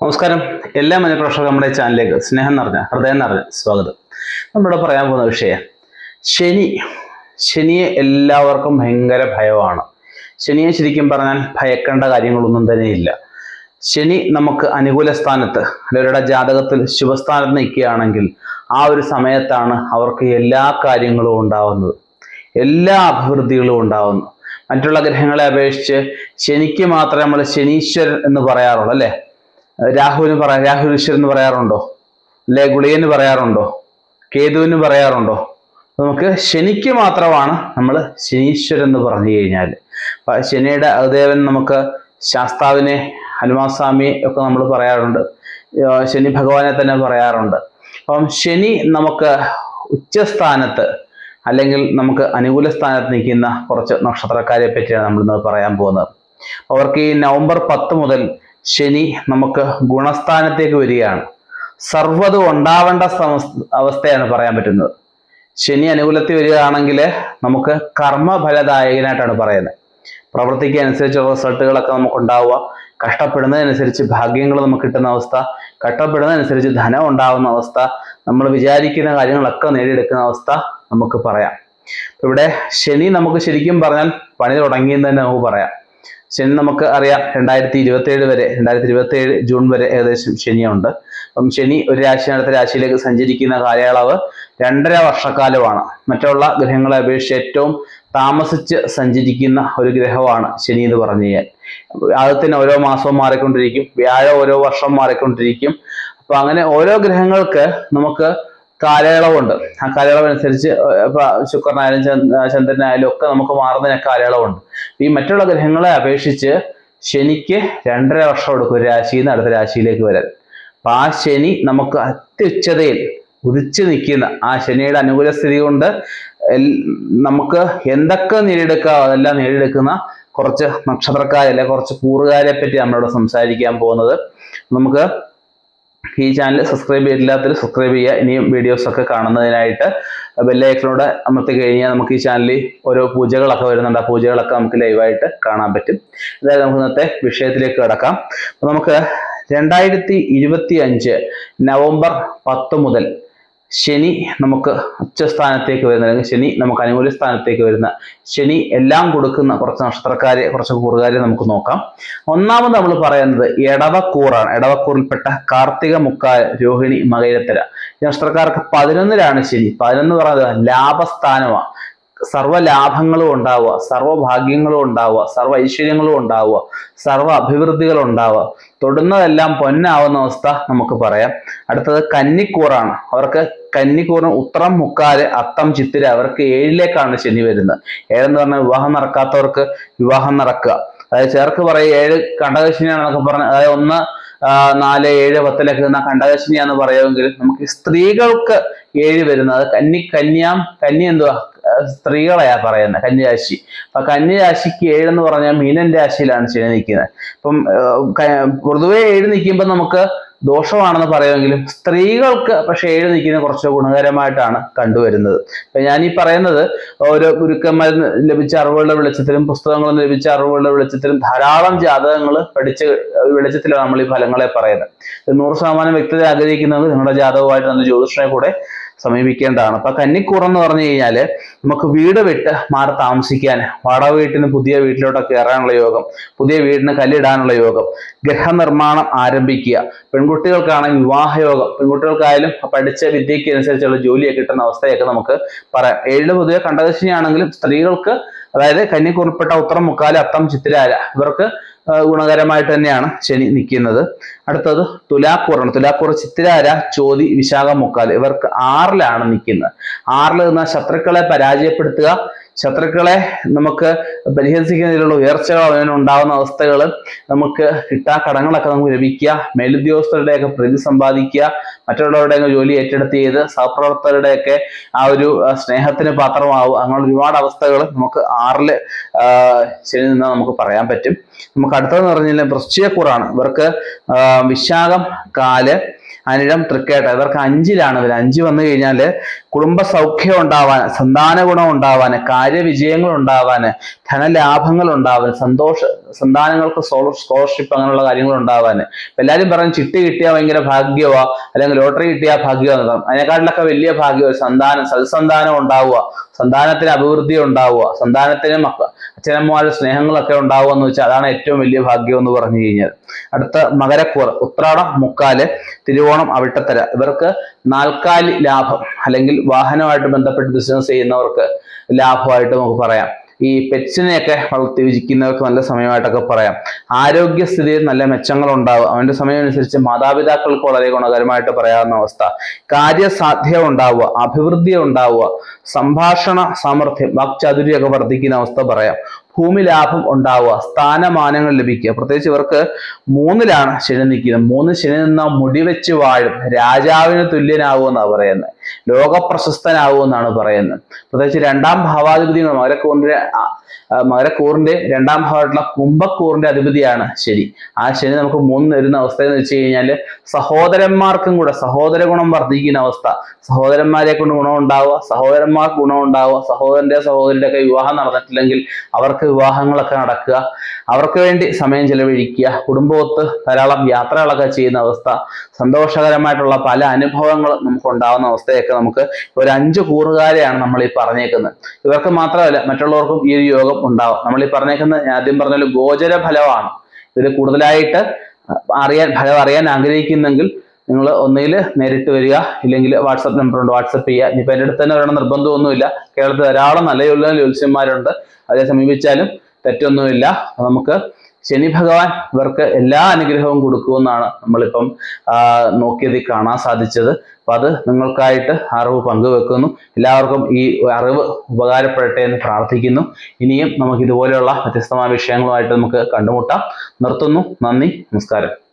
നമസ്കാരം. എല്ലാ മനഃപ്രേക്ഷകർക്കും നമ്മുടെ ചാനലിലേക്ക് സ്നേഹം നിറഞ്ഞ ഹൃദയം നിറഞ്ഞ സ്വാഗതം. നമ്മളിവിടെ പറയാൻ പോകുന്ന വിഷയം ശനി. ശനിയെ എല്ലാവർക്കും ഭയങ്കര ഭയമാണ്. ശനിയെ ശരിക്കും പറഞ്ഞാൽ ഭയക്കേണ്ട കാര്യങ്ങളൊന്നും തന്നെയില്ല ശനി നമുക്ക് അനുകൂല സ്ഥാനത്ത് അവരുടെ ജാതകത്തിൽ ശുഭസ്ഥാനത്ത് നിൽക്കുകയാണെങ്കിൽ ആ ഒരു സമയത്താണ് അവർക്ക് എല്ലാ കാര്യങ്ങളും ഉണ്ടാവുന്നത്. എല്ലാ അഭിവൃദ്ധികളും ഉണ്ടാവുന്നു മറ്റുള്ള ഗ്രഹങ്ങളെ അപേക്ഷിച്ച് ശനിക്ക് മാത്രമേ നമ്മൾ ശനീശ്വരൻ എന്ന് പറയാറുള്ളൂ അല്ലേ? രാഹുവിന് പറയാ രാഹുൽ ഈശ്വരൻ എന്ന് പറയാറുണ്ടോ? അല്ലെ ഗുളികന് പറയാറുണ്ടോ? കേതുവിന് പറയാറുണ്ടോ? നമുക്ക് ശനിക്ക് മാത്രമാണ് നമ്മൾ ശനീശ്വരൻ എന്ന് പറഞ്ഞു കഴിഞ്ഞാൽ ശനിയുടെ ദേവൻ നമുക്ക് ശാസ്താവിനെ ഹനുമാൻ സ്വാമി ഒക്കെ നമ്മൾ പറയാറുണ്ട്. ശനി ഭഗവാനെ തന്നെ പറയാറുണ്ട്. അപ്പം ശനി നമുക്ക് ഉച്ചസ്ഥാനത്ത് അല്ലെങ്കിൽ നമുക്ക് അനുകൂല സ്ഥാനത്ത് നിൽക്കുന്ന കുറച്ച് നക്ഷത്രക്കാരെ പറ്റിയാണ് നമ്മൾ ഇന്ന് പറയാൻ പോകുന്നത്. അവർക്ക് ഈ നവംബർ പത്ത് മുതൽ ശനി നമുക്ക് ഗുണസ്ഥാനത്തേക്ക് വരികയാണ്. സർവതും ഉണ്ടാവേണ്ട അവസ്ഥയാണ് പറയാൻ പറ്റുന്നത്. ശനി അനുകൂലത്തിൽ വരികയാണെങ്കിൽ നമുക്ക് കർമ്മഫലദായകനായിട്ടാണ് പറയുന്നത്. പ്രവൃത്തിക്ക് അനുസരിച്ചുള്ള റിസൾട്ടുകളൊക്കെ നമുക്ക് ഉണ്ടാവുക. കഷ്ടപ്പെടുന്നതനുസരിച്ച് ഭാഗ്യങ്ങൾ നമുക്ക് കിട്ടുന്ന അവസ്ഥ. കഷ്ടപ്പെടുന്നതനുസരിച്ച് ധനം ഉണ്ടാവുന്ന അവസ്ഥ. നമ്മൾ വിചാരിക്കുന്ന കാര്യങ്ങളൊക്കെ നേടിയെടുക്കുന്ന അവസ്ഥ നമുക്ക് പറയാം. ഇവിടെ ശനി നമുക്ക് ശരിക്കും പറഞ്ഞാൽ പണി തുടങ്ങിയെന്ന് തന്നെ നമുക്ക് പറയാം. ശനി നമുക്ക് അറിയാം രണ്ടായിരത്തി ഇരുപത്തി ഏഴ് വരെ രണ്ടായിരത്തി ഇരുപത്തി ഏഴ് ജൂൺ വരെ ഏകദേശം ശനിയുണ്ട്. അപ്പം ശനി ഒരു രാശി അടുത്ത രാശിയിലേക്ക് സഞ്ചരിക്കുന്ന കാലയളവ് രണ്ടര വർഷക്കാലമാണ്. മറ്റുള്ള ഗ്രഹങ്ങളെ അപേക്ഷിച്ച് ഏറ്റവും താമസിച്ച് സഞ്ചരിക്കുന്ന ഒരു ഗ്രഹമാണ് ശനി എന്ന് പറഞ്ഞു കഴിഞ്ഞാൽ. ആദ്യത്തിന് ഓരോ മാസവും മാറിക്കൊണ്ടിരിക്കും വ്യാഴം ഓരോ വർഷം മാറിക്കൊണ്ടിരിക്കും. അപ്പൊ അങ്ങനെ ഓരോ ഗ്രഹങ്ങൾക്ക് നമുക്ക് കാലയളവുണ്ട്. ആ കാലയളവ് അനുസരിച്ച് ഇപ്പൊ ശുക്രനായാലും ചന്ദ്- ചന്ദ്രനായാലും ഒക്കെ നമുക്ക് മാറുന്നതിന് കാലയളവുണ്ട്. ഈ മറ്റുള്ള ഗ്രഹങ്ങളെ അപേക്ഷിച്ച് ശനിക്ക് രണ്ടര വർഷം എടുക്കും ഒരു രാശിയിൽ നിന്ന് അടുത്ത രാശിയിലേക്ക് വരാൻ. അപ്പൊ ആ ശനി നമുക്ക് അത്യുച്ചതയിൽ ഉദിച്ചു നിൽക്കുന്ന ആ ശനിയുടെ അനുകൂല സ്ഥിതി കൊണ്ട് നമുക്ക് എന്തൊക്കെ നേടിയെടുക്കാവോ അതെല്ലാം നേടിയെടുക്കുന്ന കുറച്ച് നക്ഷത്രക്കാരെ അല്ലെ കുറച്ച് കൂറുകാരെ പറ്റി നമ്മളിവിടെ സംസാരിക്കാൻ പോകുന്നത്. നമുക്ക് ഈ ചാനൽ സബ്സ്ക്രൈബ് ചെയ്തില്ലാത്തവർ സബ്സ്ക്രൈബ് ചെയ്യുക. ഇനിയും വീഡിയോസ് ഒക്കെ കാണുന്നതിനായിട്ട് ബെല്ലൈക്കനോടെ അമർത്തി കഴിഞ്ഞാൽ നമുക്ക് ഈ ചാനലിൽ ഓരോ പൂജകളൊക്കെ വരുന്നുണ്ട്. ആ പൂജകളൊക്കെ നമുക്ക് ലൈവായിട്ട് കാണാൻ പറ്റും. അതായത് നമുക്ക് ഇന്നത്തെ വിഷയത്തിലേക്ക് കിടക്കാം. നമുക്ക് രണ്ടായിരത്തി ഇരുപത്തി അഞ്ച് നവംബർ പത്ത് മുതൽ ശനി നമുക്ക് ഉച്ചസ്ഥാനത്തേക്ക് വരുന്ന അല്ലെങ്കിൽ ശനി നമുക്ക് അനുകൂല സ്ഥാനത്തേക്ക് വരുന്ന ശനി എല്ലാം കൊടുക്കുന്ന കുറച്ച് നക്ഷത്രക്കാരെ കുറച്ച് കൂറുകാരെ നമുക്ക് നോക്കാം. ഒന്നാമത് നമ്മൾ പറയുന്നത് എടവക്കൂറാണ്. എടവക്കൂറിൽപ്പെട്ട കാർത്തിക മുക്കാൽ രോഹിണി മകരത്തര ഈ നക്ഷത്രക്കാർക്ക് പതിനൊന്നിലാണ് ശനി. പതിനൊന്ന് പറയുന്നത് ലാഭസ്ഥാനമാണ്. സർവ ലാഭങ്ങളും ഉണ്ടാവുക സർവ ഭാഗ്യങ്ങളും ഉണ്ടാവുക സർവ ഐശ്വര്യങ്ങളും ഉണ്ടാവുക സർവ അഭിവൃദ്ധികളും ഉണ്ടാവുക തൊടുന്നതെല്ലാം പൊന്നാവുന്ന അവസ്ഥ നമുക്ക് പറയാം. അടുത്തത് കന്നിക്കൂറാണ്. അവർക്ക് കന്നിക്കൂറിന് ഉത്രം മുക്കാൽ അത്തം ചിത്തിര അവർക്ക് ഏഴിലേക്കാണ് ശനി വരുന്നത്. ഏഴെന്ന് പറഞ്ഞാൽ വിവാഹം നടക്കാത്തവർക്ക് വിവാഹം നടക്കുക. അതായത് ചേർക്ക് പറയും ഏഴ് കണ്ടകശനിയാണെന്നൊക്കെ പറഞ്ഞ അതായത് ഒന്ന് നാല് ഏഴ് പത്തിലൊക്കെ നിന്ന കണ്ടകശനിയാന്ന് പറയുമെങ്കിൽ നമുക്ക് സ്ത്രീകൾക്ക് ഏഴ് വരുന്നത്. കന്നി കന്യാം കന്നി എന്തുവാ? സ്ത്രീകളെയാ പറയുന്നത് കന്യരാശി അപ്പൊ കന്യരാശിക്ക് എന്ന് പറഞ്ഞാൽ മീനൻ രാശിയിലാണ് ശനി നിൽക്കുന്നത്. അപ്പം പൊതുവെ ഏഴ് നിൽക്കുമ്പോൾ നമുക്ക് ദോഷമാണെന്ന് പറയുമെങ്കിലും സ്ത്രീകൾക്ക് പക്ഷെ ഏഴ് നിൽക്കുന്നത് കുറച്ച് ഗുണകരമായിട്ടാണ് കണ്ടുവരുന്നത്. ഇപ്പൊ ഞാൻ ഈ പറയുന്നത് ഓരോ ഗുരുക്കന്മാരിൽ ലഭിച്ച അറിവുകളുടെ വെളിച്ചത്തിലും പുസ്തകങ്ങളിൽ നിന്ന് ലഭിച്ച അറിവുകളുടെ വെളിച്ചത്തിലും ധാരാളം ജാതകങ്ങൾ പഠിച്ച വെളിച്ചത്തിലാണ് നമ്മൾ ഈ ഫലങ്ങളെ പറയുന്നത്. നൂറ് ശതമാനം വ്യക്തത ആഗ്രഹിക്കുന്നത് നിങ്ങളുടെ ജാതകമായിട്ട് നല്ല ജ്യോതിഷനെ കൂടെ സമീപിക്കേണ്ടതാണ്. അപ്പൊ കന്നിക്കൂറെന്ന് പറഞ്ഞു കഴിഞ്ഞാൽ നമുക്ക് വീട് വിട്ട് മാറി താമസിക്കാൻ വാടക വീട്ടിൽ നിന്ന് പുതിയ വീട്ടിലോട്ടൊക്കെ കയറാനുള്ള യോഗം പുതിയ വീടിന് കല്ലിടാനുള്ള യോഗം ഗൃഹനിർമ്മാണം ആരംഭിക്കുക. പെൺകുട്ടികൾക്കാണെങ്കിൽ വിവാഹയോഗം പെൺകുട്ടികൾക്കായാലും പഠിച്ച വിദ്യയ്ക്ക് അനുസരിച്ചുള്ള ജോലിയൊക്കെ കിട്ടുന്ന അവസ്ഥയൊക്കെ നമുക്ക് പറയാം. ഏഴിൽ പൊതുവെ കണ്ടകശിനിയാണെങ്കിലും സ്ത്രീകൾക്ക് അതായത് കന്നിക്കൂറിൽപ്പെട്ട ഉത്തരം മുക്കാൽ അത്തം ചിത്തിരാര ഇവർക്ക് ഗുണകരമായിട്ട് തന്നെയാണ് ശനി നിൽക്കുന്നത്. അടുത്തത് തുലാക്കൂറാണ്. തുലാക്കൂർ ചിത്തിരാര ചോതി വിശാഖ മുക്കാൽ ഇവർക്ക് ആറിലാണ് നിൽക്കുന്നത്. ആറിൽ നിന്ന് ശത്രുക്കളെ പരാജയപ്പെടുത്തുക ശത്രുക്കളെ നമുക്ക് പരിഹസിക്കുന്നതിലുള്ള ഉയർച്ചകൾ അതിന് ഉണ്ടാകുന്ന അവസ്ഥകൾ നമുക്ക് കിട്ടാ കടങ്ങളൊക്കെ നമുക്ക് ലഭിക്കുക മേലുദ്യോഗസ്ഥരുടെയൊക്കെ പ്രതി സമ്പാദിക്കുക മറ്റുള്ളവരുടെ ജോലി ഏറ്റെടുത്ത് ചെയ്ത് സഹപ്രവർത്തകരുടെയൊക്കെ ആ ഒരു സ്നേഹത്തിന് പാത്രമാവുക അങ്ങനെ ഒരുപാട് അവസ്ഥകൾ നമുക്ക് ആറിൽ ശരി നിന്നാൽ നമുക്ക് പറയാൻ പറ്റും. നമുക്ക് അടുത്തതെന്ന് പറഞ്ഞു കഴിഞ്ഞാൽ വൃശ്ചികക്കൂറാണ് ഇവർക്ക് വിശാഖം കാൽ അനിഴം തൃക്കേട്ട. ഇവർക്ക് അഞ്ചിലാണ് ഇവർ അഞ്ച് വന്നു കഴിഞ്ഞാൽ കുടുംബ സൗഖ്യം ഉണ്ടാവാൻ സന്താന ഗുണം ഉണ്ടാവാൻ കാര്യവിജയങ്ങൾ ഉണ്ടാവാൻ ധനലാഭങ്ങൾ ഉണ്ടാവാൻ സന്തോഷ സന്താനങ്ങൾക്ക് സോളർ സ്കോളർഷിപ്പ് അങ്ങനെയുള്ള കാര്യങ്ങൾ ഉണ്ടാവാൻ. എല്ലാവരും പറയും ചിട്ടി കിട്ടിയാൽ ഭയങ്കര ഭാഗ്യമാ അല്ലെങ്കിൽ ലോട്ടറി കിട്ടിയാൽ ഭാഗ്യമാണ് അതിനെക്കാട്ടിലൊക്കെ വലിയ ഭാഗ്യം ഒരു സന്താനം സൽസന്താനം ഉണ്ടാവുക. സന്താനത്തിന് അഭിവൃദ്ധി ഉണ്ടാവുക. സന്താനത്തിന് മക്ക അച്ഛനമ്മമാരുടെ സ്നേഹങ്ങളൊക്കെ ഉണ്ടാവുക എന്ന് വെച്ചാൽ അതാണ് ഏറ്റവും വലിയ ഭാഗ്യം എന്ന് പറഞ്ഞു കഴിഞ്ഞാൽ. അടുത്ത മകരക്കൂർ ഉത്രാടം മുക്കാൽ തിരുവോണം അവിട്ടത്തര. ഇവർക്ക് നാൽക്കാലി ലാഭം അല്ലെങ്കിൽ വാഹനമായിട്ട് ബന്ധപ്പെട്ട് ബിസിനസ് ചെയ്യുന്നവർക്ക് ലാഭമായിട്ട് നമുക്ക് പറയാം. ഈ പെറ്റ്സിനെയൊക്കെ വളർത്തി വിജിക്കുന്നവർക്ക് നല്ല സമയമായിട്ടൊക്കെ പറയാം. ആരോഗ്യസ്ഥിതിയിൽ നല്ല മെച്ചങ്ങൾ ഉണ്ടാവും അവന്റെ സമയം അനുസരിച്ച് മാതാപിതാക്കൾക്ക് വളരെ ഗുണകരമായിട്ട് പറയാവുന്ന അവസ്ഥ. കാര്യസാധ്യത ഉണ്ടാവുക അഭിവൃദ്ധി ഉണ്ടാവുക സംഭാഷണ സാമർഥ്യം വാക്ചാതുര്യമൊക്കെ വർദ്ധിക്കുന്ന അവസ്ഥ പറയാം. ഭൂമി ലാഭം ഉണ്ടാവുക സ്ഥാനമാനങ്ങൾ ലഭിക്കുക. പ്രത്യേകിച്ച് ഇവർക്ക് മൂന്നിലാണ് ശനി നിൽക്കുന്നത്. മൂന്ന് ശനി നിന്നാൽ മുടിവെച്ച് വാഴും. രാജാവിന് തുല്യനാവുമെന്നാണ് പറയുന്നത്. ലോകപ്രശസ്തനാകുമെന്നാണ് പറയുന്നത്. പ്രത്യേകിച്ച് രണ്ടാം ഭാവാധിപതി മകരക്കൂറിന്റെ മകരക്കൂറിന്റെ രണ്ടാം ഭാവമായിട്ടുള്ള കുംഭക്കൂറിന്റെ അധിപതിയാണ് ശനി. ആ ശനി നമുക്ക് മൂന്ന് വരുന്ന അവസ്ഥ എന്ന് വെച്ച് കഴിഞ്ഞാൽ സഹോദരന്മാർക്കും കൂടെ സഹോദര ഗുണം വർദ്ധിക്കുന്ന അവസ്ഥ. സഹോദരന്മാരെ കൊണ്ട് ഗുണം ഉണ്ടാവുക സഹോദരന്മാർക്ക് ഗുണം ഉണ്ടാവുക സഹോദരന്റെ സഹോദരിയുടെ ഒക്കെ വിവാഹം നടന്നിട്ടില്ലെങ്കിൽ അവർക്ക് വിവാഹങ്ങളൊക്കെ നടക്കുക അവർക്ക് വേണ്ടി സമയം ചെലവഴിക്കുക കുടുംബത്ത് ധാരാളം യാത്രകളൊക്കെ ചെയ്യുന്ന അവസ്ഥ സന്തോഷകരമായിട്ടുള്ള പല അനുഭവങ്ങളും നമുക്ക് ഉണ്ടാവുന്ന അവസ്ഥയൊക്കെ നമുക്ക് ഒരു അഞ്ച് കൂറുകാരെയാണ് നമ്മൾ ഈ പറഞ്ഞേക്കുന്നത്. ഇവർക്ക് മാത്രമല്ല മറ്റുള്ളവർക്കും ഈ ഒരു യോഗം ഉണ്ടാവും. നമ്മൾ ഈ പറഞ്ഞേക്കുന്ന ആദ്യം പറഞ്ഞ ഗോചര ഫലമാണ്. ഇതിൽ കൂടുതലായിട്ട് അറിയാൻ ഫലം അറിയാൻ ആഗ്രഹിക്കുന്നെങ്കിൽ നിങ്ങൾ ഒന്നുകിൽ നേരിട്ട് വരിക ഇല്ലെങ്കിൽ വാട്സപ്പ് നമ്പർ ഉണ്ട് വാട്സപ്പ് ചെയ്യുക. ഇനിയിപ്പോൾ എന്റെ അടുത്ത് തന്നെ വരണം നിർബന്ധമൊന്നുമില്ല. കേരളത്തിൽ ധാരാളം നല്ല ജ്യോത്സ്യന്മാരുണ്ട്. അതേ സമീപിച്ചാലും തെറ്റൊന്നുമില്ല. നമുക്ക് ശനി ഭഗവാൻ ഇവർക്ക് എല്ലാ അനുഗ്രഹവും കൊടുക്കുമെന്നാണ് നമ്മളിപ്പം ആ, നോക്കിയതിൽ കാണാൻ സാധിച്ചത്. അപ്പൊ അത് നിങ്ങൾക്കായിട്ട് അറിവ് പങ്കുവെക്കുന്നു. എല്ലാവർക്കും ഈ അറിവ് ഉപകാരപ്പെടട്ടെ എന്ന് പ്രാർത്ഥിക്കുന്നു. ഇനിയും നമുക്ക് ഇതുപോലെയുള്ള വ്യത്യസ്തമായ വിഷയങ്ങളുമായിട്ട് നമുക്ക് കണ്ടുമുട്ടാം. നിർത്തുന്നു. നന്ദി. നമസ്കാരം.